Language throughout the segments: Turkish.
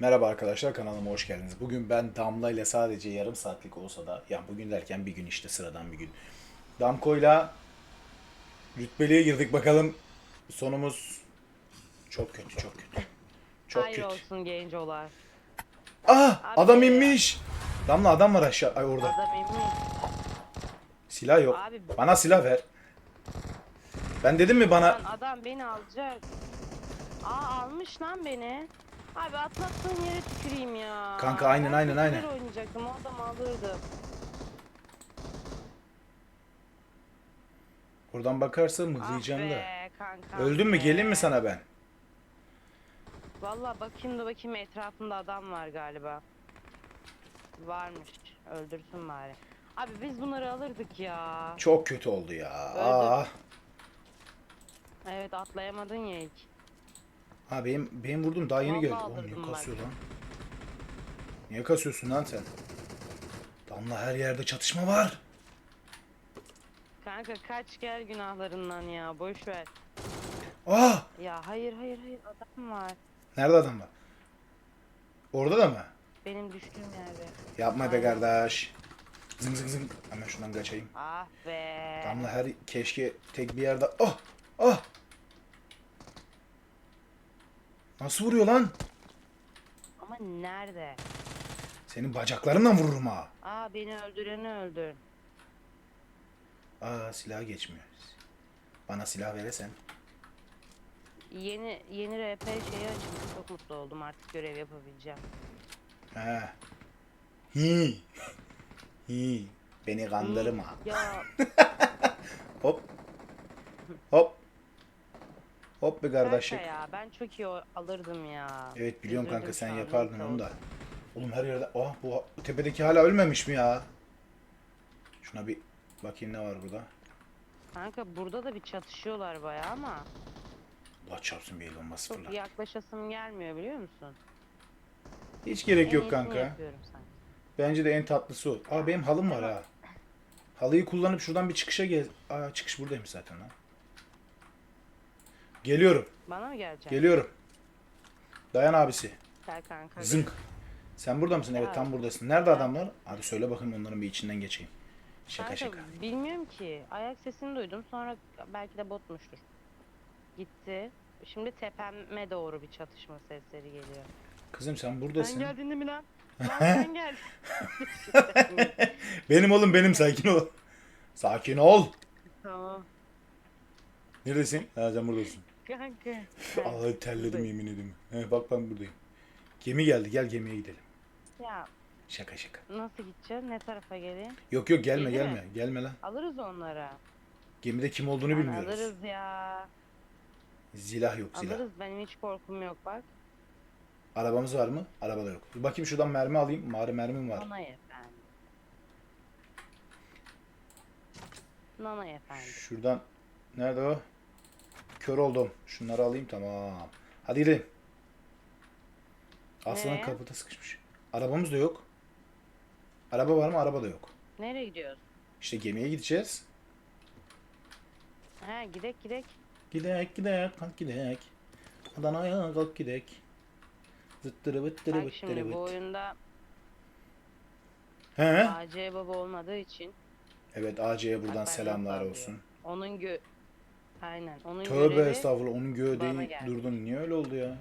Merhaba arkadaşlar kanalıma hoş geldiniz. Bugün ben Damla ile sadece yarım saatlik olsa da yani bugün derken bir gün işte sıradan bir gün. Damko'yla rütbeliğe girdik bakalım sonumuz çok kötü çok kötü. Çok Hayır kötü. olsun gencolar. Ah Abi adam ya. inmiş. Damla adam var aşağı ay orada. Adam emin. Silah yok. Abi- Bana silah ver. Ben dedim mi bana Lan adam beni alacak. Aa almış lan beni. Abi atlattığın yere tüküreyim ya. Kanka, aynen, Ben aynen, aynen. güzel oynayacaktım o adamı alırdım. oradan bakarsa Ah mıhlayacağım da. be kanka. Öldün mü? Geleyim mi sana ben? Valla bakayım da bakayım etrafında adam var galiba. Varmış. Öldürsün bari. Abi biz bunları alırdık ya. Çok kötü oldu ya. Aa. Evet atlayamadın ya ilk. Ha benim benim vurdum daha yeni Vallahi geldi. Oğlum niye kasıyor lan? Niye kasıyorsun lan sen? Damla her yerde çatışma var. Kanka kaç gel günahlarından ya boş ver. Ah! Ya hayır hayır hayır adam var. Nerede adam var? Orada da mı? Benim düştüğüm yerde. Yapma be kardeş. Zıng zıng zıng. Hemen şundan kaçayım. Ah be. Damla her keşke tek bir yerde. Ah! Ah! Nasıl vuruyor lan? Ama nerede? Senin bacaklarından vururum ha. Aa beni öldüreni öldür. Aa silah geçmiyor. Bana silah veresen. Yeni yeni RP şeyi açıldı. Çok mutlu oldum artık görev yapabileceğim. He. Hi. Hi. Beni kandırma. Ya Hop. Hop. Hop be kanka kardeşlik. ya ben çok iyi o- alırdım ya. Evet biliyorum Üzüldüm kanka şu sen an, yapardın onu da. Oğlum her yerde. Ah bu tepedeki hala ölmemiş mi ya? Şuna bir bakayım ne var burada. Kanka burada da bir çatışıyorlar bayağı ama Allah çarpsın bir el bombası çok fırla. yaklaşasım gelmiyor biliyor musun? Hiç gerek En yok iyisini kanka. yapıyorum sanki. Bence de en tatlısı o. Aa benim halım var ha. Halıyı kullanıp şuradan bir çıkışa gel. Aa çıkış buradaymış zaten lan. Geliyorum. Bana mı geleceksin? Geliyorum. Dayan abisi. Gel kanka. Zınk. Sen burada mısın? Evet tam buradasın. Nerede adamlar? Hadi söyle bakayım onların bir içinden geçeyim. Şaka Kanka, şaka. Bilmiyorum ki. Ayak sesini duydum. Sonra belki de botmuştur. Gitti. Şimdi tepeme doğru bir çatışma sesleri geliyor. Kızım sen Sen buradasın. geldin değil mi lan? Lan sen gel. Benim oğlum benim sakin ol. Sakin ol. tamam. Neredesin? Ha sen buradasın. Kanka. Allah terledim yemin ederim. He, bak ben buradayım. Gemi geldi. Gel gemiye gidelim. Ya Şaka şaka. nasıl gideceğiz? Ne tarafa geleyim? Yok yok gelme Gemi mi? gelme. Gelme lan. Alırız onlara. Gemide kim olduğunu Lan bilmiyoruz. alırız ya. Zilah yok zilah. Alırız. Benim hiç korkum yok bak. Arabamız var mı? Arabada yok. Bir bakayım şuradan mermi alayım. Mağara mermim var. Nanay efendi. Nanay efendi. Şuradan nerede o? Kör oldum. Şunları alayım tamam. Hadi gidelim. Aslanın Nereye? kapıda sıkışmış. Arabamız da yok. Araba var mı? Araba da yok. Nereye gidiyoruz? İşte gemiye gideceğiz. He gidek gidek. Gidek gidek kalk gidek. Adana'ya kalk gidek. Zıttırı bıttırı Bak şimdi bu oyunda He? AC baba olmadığı için Evet AC'ye buradan Bak ben selamlar olsun. onun gö Aynen. Onun Tövbe görevi estağfurullah onun bana geldi. durdun. Niye öyle oldu ya?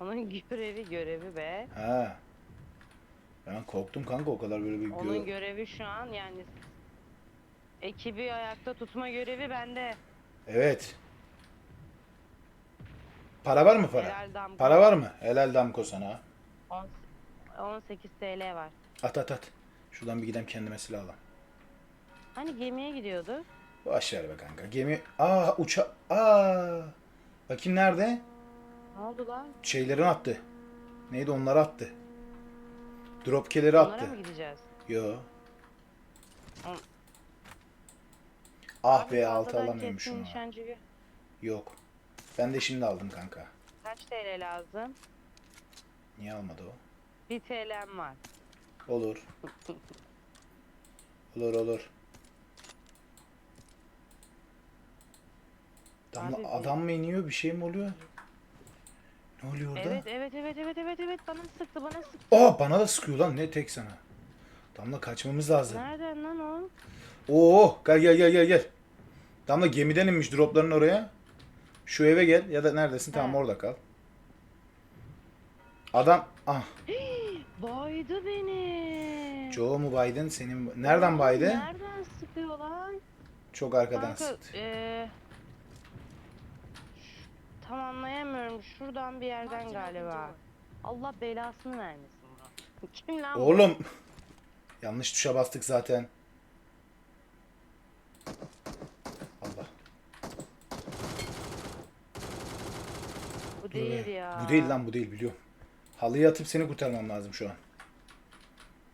onun görevi görevi be. He. Ben korktum kanka o kadar böyle bir Onun gö- görevi şu an yani ekibi ayakta tutma görevi bende. Evet. Para var mı para? Helal damga. Para var mı? Helal damko sana. On- 18 TL var. At at at. Şuradan bir gidem kendime silah alayım. Hani gemiye gidiyordu? Boş ver be kanka. Gemi... Aa uça... Aa. Bakayım nerede? Ne oldu lan? Şeylerini attı. Neydi onları attı. Dropkeleri Onlara attı. mı gideceğiz? Yo. Hı. Ah be altı alamıyorum şunu. Yok. Ben de şimdi aldım kanka. Kaç TL lazım? Niye almadı o? 1 TL'm var. Olur. Olur olur. Damla Abi adam mı iniyor bir şey mi oluyor? Ne oluyor orada? Evet evet evet evet evet evet bana sıktı bana sıktı. Aa bana da sıkıyor lan ne tek sana. Damla kaçmamız lazım. Nereden lan o? Oo gel gel gel gel gel. Damla gemiden inmiş dropların oraya. Şu eve gel ya da neredesin tamam He. orada kal. Adam ah Baydı beni. Joe mu Biden senin nereden baydı? Nereden sıkıyor lan? Çok arkadan Kanka sıktı. eee, ş- tam anlayamıyorum. Şuradan bir yerden galiba. Allah belasını vermesin. Kim lan bu? Oğlum yanlış tuşa bastık zaten. Allah. Bu değil ya. Bu değil lan bu değil biliyorum. Halıya atıp seni kurtarmam lazım şu an.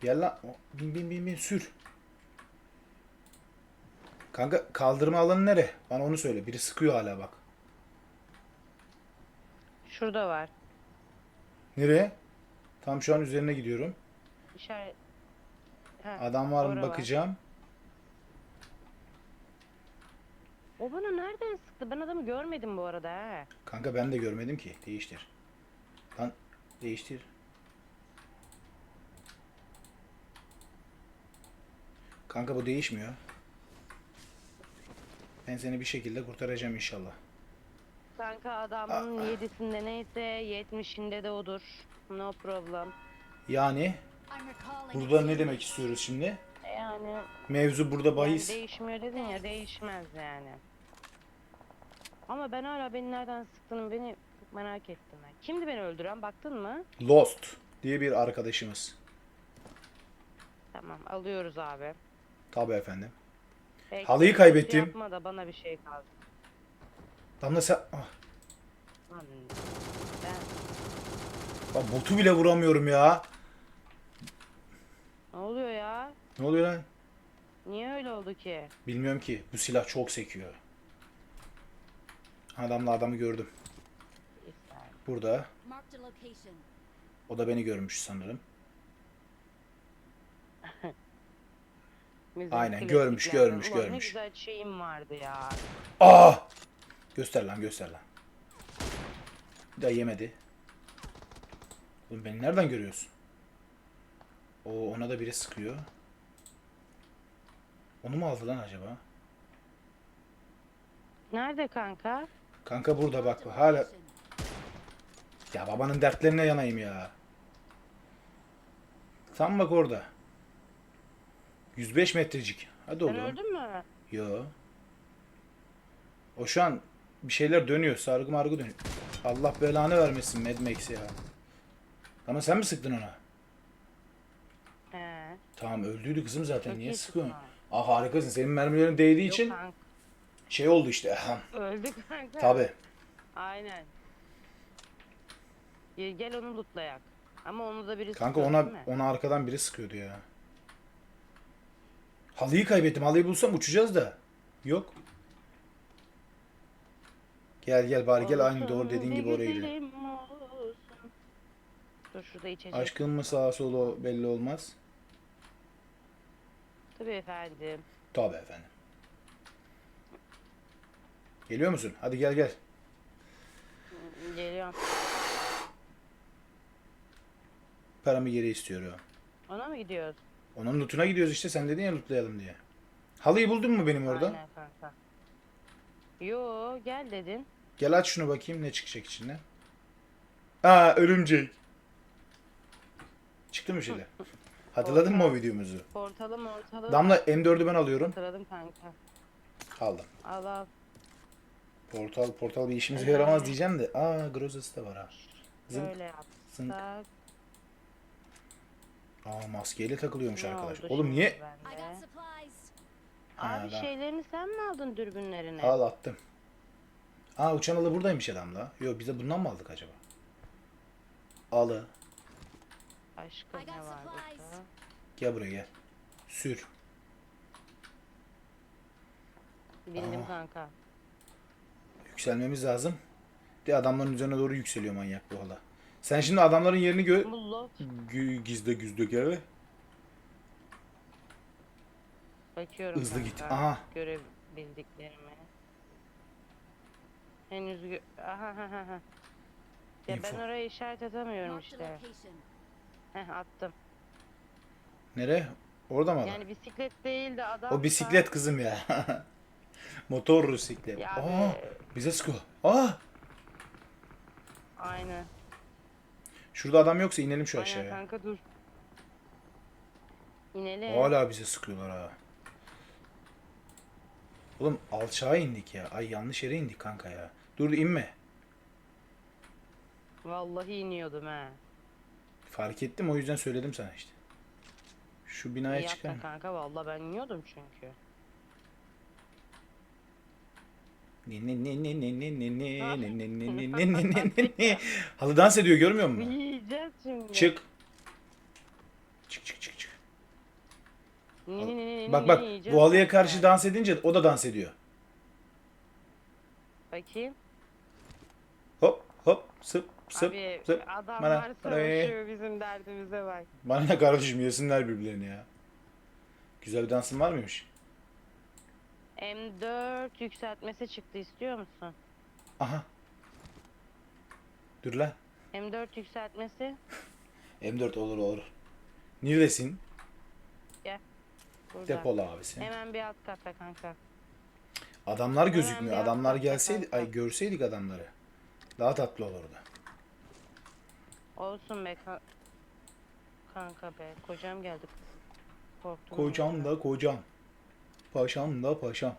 Gel lan. O, Bin bin bin bin sür. Kanka kaldırma alanı nere? Bana onu söyle. Biri sıkıyor hala bak. Şurada var. Nereye? Tam şu an üzerine gidiyorum. İşaret. Ha, Adam var mı orada bakacağım. O bana nereden sıktı? Ben adamı görmedim bu arada ha. Kanka ben de görmedim ki. Değiştir. Lan değiştir. Kanka bu değişmiyor. Ben seni bir şekilde kurtaracağım inşallah. Kanka adamın yedisinde neyse yetmişinde de odur. No problem. Yani burada ne demek istiyoruz şimdi? Yani Mevzu burada Yani bahis. değişmiyor dedin ya değişmez yani. Ama ben hala beni nereden sıktığını beni merak ettim ben. Kimdi beni öldüren baktın mı? Lost diye bir arkadaşımız. Tamam alıyoruz abi. Tabii efendim. Belki Halıyı kaybettim. Yapma da bana bir şey kaldı. Damla sen... Ah, Lan ben bak botu bile vuramıyorum ya. ne oluyor ya? Ne oluyor lan? Niye öyle oldu ki? Bilmiyorum ki. Bu silah çok sekiyor. Adamla adamı gördüm. Bir saniye. Burada. O da beni görmüş sanırım. Aynen, görmüş, görmüş, Ulan Ne görmüş. güzel şeyim vardı ya. Aa! Göster lan göster lan. Bir daha yemedi. Oğlum beni nereden görüyorsun? O ona da biri sıkıyor. Onu mu aldı lan acaba? Nerede kanka? Kanka burada bak hala. Ya babanın dertlerine yanayım ya. Tam bak orada. 105 metrecik. Hadi Sen oğlum. öldün mü? Yo. O şu an bir şeyler dönüyor. Sargı margı dönüyor. Allah belanı vermesin Mad Max ya. Ama sen mi sıktın ona? He. Tamam öldüydü kızım zaten. Çok Niye iyi sıkıyorsun? sıktın Ah harikasın. Senin mermilerin değdiği Yok için kanka, şey oldu işte. Öldü kanka. Tabi. Aynen. Gel, gel onu lootlayak. Ama onu da birisi Kanka ona değil mi? ona arkadan biri sıkıyordu ya. Halıyı kaybettim. Halıyı bulsam uçacağız da. Yok. Gel gel bari gel aynı doğru dediğin gibi oraya gidelim. Dur şurada içecek. Aşkın mı sağa solu belli olmaz. Tabii efendim. Tabi efendim. Geliyor musun? Hadi gel gel. Geliyorum. Paramı geri istiyorum. Ona mı gidiyoruz? Onun lootuna gidiyoruz işte. Sen dedin ya lootlayalım diye. Halıyı buldun mu benim orada? Aynen kanka. Yo gel dedin. Gel aç şunu bakayım ne çıkacak içinden. Aa örümcek. Çıktı mı şeyler? Hatırladın mı o videomuzu? Portalı mortalı. Damla M4'ü ben alıyorum. Hatırladım kanka. Aldım. Al al. Portal portal bir işimize Helal. yaramaz diyeceğim de. Aa Grozası da var ha. Zınk. Böyle yapsak. Zınk. Aa maskeyle takılıyormuş Ne arkadaş. Oğlum şimdi niye? Bende? Abi ben- şeylerini sen mi aldın dürbünlerini? Al attım. Aa uçan alı buradaymış adamla. Yo biz de bundan mı aldık acaba? Alı. Got ne var burada? Gel buraya gel. Sür. Bildim Aa. kanka. Yükselmemiz lazım. De adamların üzerine doğru yükseliyor manyak bu hala. Sen şimdi adamların yerini gö gü- gizle gizle gel. Bakıyorum Hızlı kanka. git. Aha. Görebildiklerimi. Henüz gö- Aha ha ha ha. Ya Info. ben oraya işaret atamıyorum işte. Heh attım. Nere? Orada mı adam? Yani bisiklet değil de adam. o bisiklet kızım ya. Motor bisiklet. Ya Aa, be. bize sıkıyor. Aa, Aynen. şurada adam yoksa inelim şu Aynen aşağıya. kanka dur. İnelim. Hala bize sıkıyorlar ha. Oğlum alçağa indik ya. Ay yanlış yere indik kanka ya. Dur inme. Vallahi iniyordum ha. Fark ettim o yüzden söyledim sana işte. Şu binaya İyi çıkar yaptın kanka vallahi ben iniyordum çünkü. Ne ne ne ne ne ne ne ne Ah. ne ne ne ne ne ne ne ne ne Halı dans ediyor görmüyor musun? Yiyeceğiz şimdi. Çık çık çık çık. Ni- ni- ni- ni- Bak bak bu halıya karşı dans edince o da dans ediyor. Bakayım. Hop hop sıp sıp Abi sıp. adamlar Bana- savaşıyor bizim derdimize bak. Bana ne kardeşim yesinler birbirlerini ya. Güzel bir dansın var mıymış? M4 yükseltmesi çıktı istiyor musun? Aha. Dur lan. M4 yükseltmesi. M4 olur olur. Neredesin? Burada. Depola abisi. Hemen bir alt katta kanka. Adamlar Hemen gözükmüyor. bir Adamlar gelseydi, kanka. ay görseydik adamları. Daha tatlı olurdu. Olsun be ka- kanka be. Kocam geldi. Korktum. Kocam da kocam. Paşam da paşam.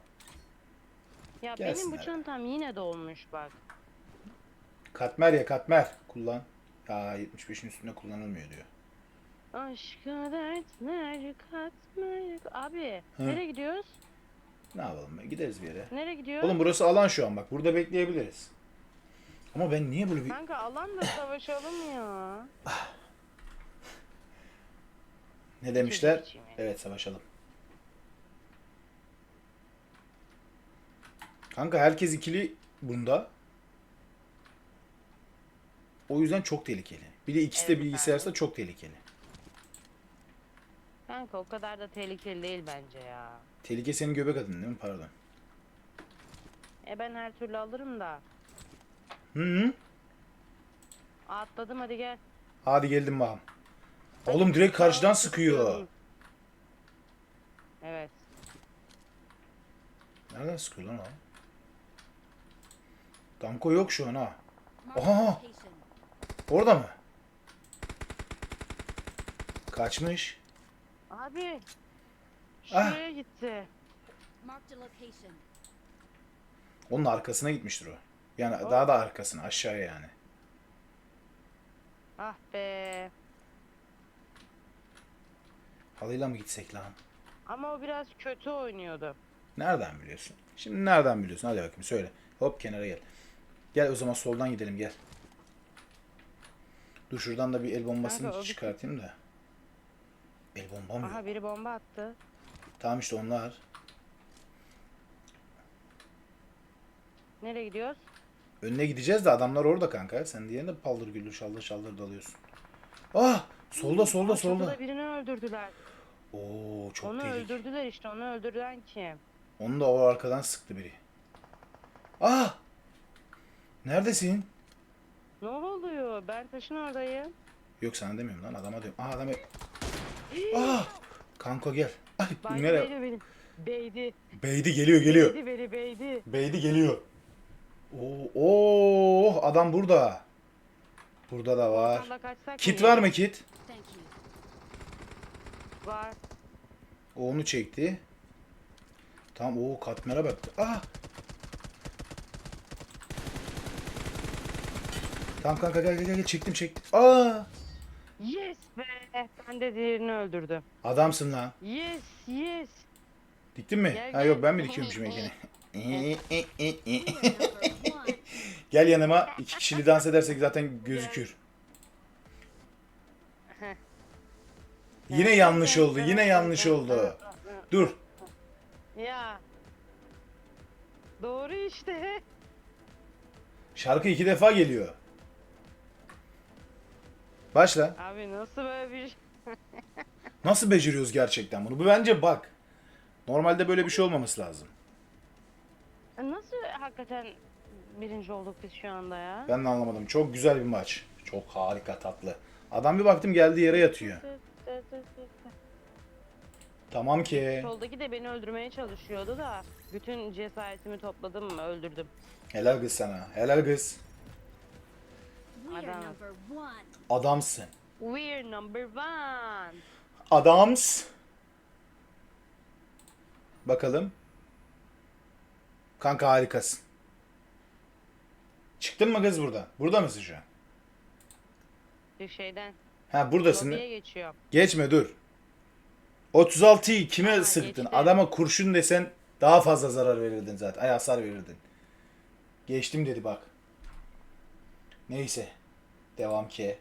Ya benim Gelsinler. bu çantam yine dolmuş bak. Katmer ya katmer. Kullan. Ya 75'in üstünde kullanılmıyor diyor. Aşka dertler katmer. Abi Hı. nereye gidiyoruz? Ne yapalım be? Gideriz bir yere. Nereye gidiyoruz? Oğlum burası alan şu an bak. Burada bekleyebiliriz. Ama ben niye böyle bir... Kanka alanla savaşalım ya. Ne demişler? Çocuk için yani. Evet savaşalım. Kanka herkes ikili bunda. O yüzden çok tehlikeli. Bir de ikisi de Evet, bilgisayarsa çok tehlikeli. Kanka o kadar da tehlikeli değil bence ya. Tehlike senin göbek adın değil mi? Pardon. E ben her türlü alırım da. Hı hı. Atladım hadi gel. Hadi geldim bakalım. Oğlum direkt karşıdan sıkıyor. Evet. Nereden sıkıyor lan o? Danko yok şu an ha. Aha! Orada mı? Kaçmış. Abi. Ah. Şuraya gitti. Marked a location. Onun arkasına gitmiştir o. Yani O- daha da arkasına aşağıya yani. Ah be. Halıyla mı gitsek lan? Ama o biraz kötü oynuyordu. Nereden biliyorsun? Şimdi nereden biliyorsun? Hadi bakayım söyle. Hop kenara gel. Gel o zaman soldan gidelim gel. Dur şuradan da bir el bombasını Kanka, o bir- çıkartayım da. El bomba mı? yok? Aha biri bomba attı. Tamam işte onlar. Nereye gidiyoruz? Önüne gideceğiz de adamlar orada kanka. Sen diğerine paldır güldür şaldır şaldır dalıyorsun. Ah! Solda solda solda. çatıda birini öldürdüler. Oo çok onu tehlikeli. öldürdüler işte. Onu öldüren kim? Onu da o arkadan sıktı biri. Ah! Neredesin? Ne oluyor? Ben taşın oradayım. Yok sana demiyorum lan adama diyorum. Ah adam. Ah! Kanka gel. Ay Beydi nereye? beydi benim. Beydi. Beydi geliyor geliyor. Beydi beni beydi. Beydi geliyor. Oo, oo, adam burada. Burada da var. Oradan da kaçsak Kit var mı kit? Thank you. Var. O onu çekti. Tamam o katmere bak. Ah! Tamam kanka gel gel gel çektim çektim. Aa! Yes be. Ben de diğerini öldürdüm. Adamsın lan. Yes yes. Diktin mi? Gel, ha gel. yok ben mi dikiyormuşum ekini? Gel yanıma. iki kişili dans edersek zaten gözükür. Yine yanlış oldu. Yine yanlış oldu. Dur. Ya. Doğru işte. Şarkı iki defa geliyor. Başla. Abi nasıl böyle bir şey? Nasıl beceriyoruz gerçekten bunu? Bu bence bak. Normalde böyle bir şey olmaması lazım. Nasıl hakikaten birinci olduk biz şu anda ya? Ben de anlamadım. Çok güzel bir maç. Çok harika tatlı. Adam bir baktım geldi yere yatıyor. Tamam ki. Soldaki de beni öldürmeye çalışıyordu da bütün cesaretimi topladım öldürdüm. Helal kız sana. Helal kız. We are Adam. number one. Adamsın. We're number one. Adams. Bakalım. Kanka harikasın. Çıktın mı kız burada? Burada mısın şu an? Bir şeyden. Ha buradasın. Lobiye geçiyor. Geçme dur. 36'yı kime Ha, sıktın? geçti. Adama kurşun desen daha fazla zarar verirdin zaten. Ay hasar verirdin. Geçtim dedi bak. Neyse. Devam ki.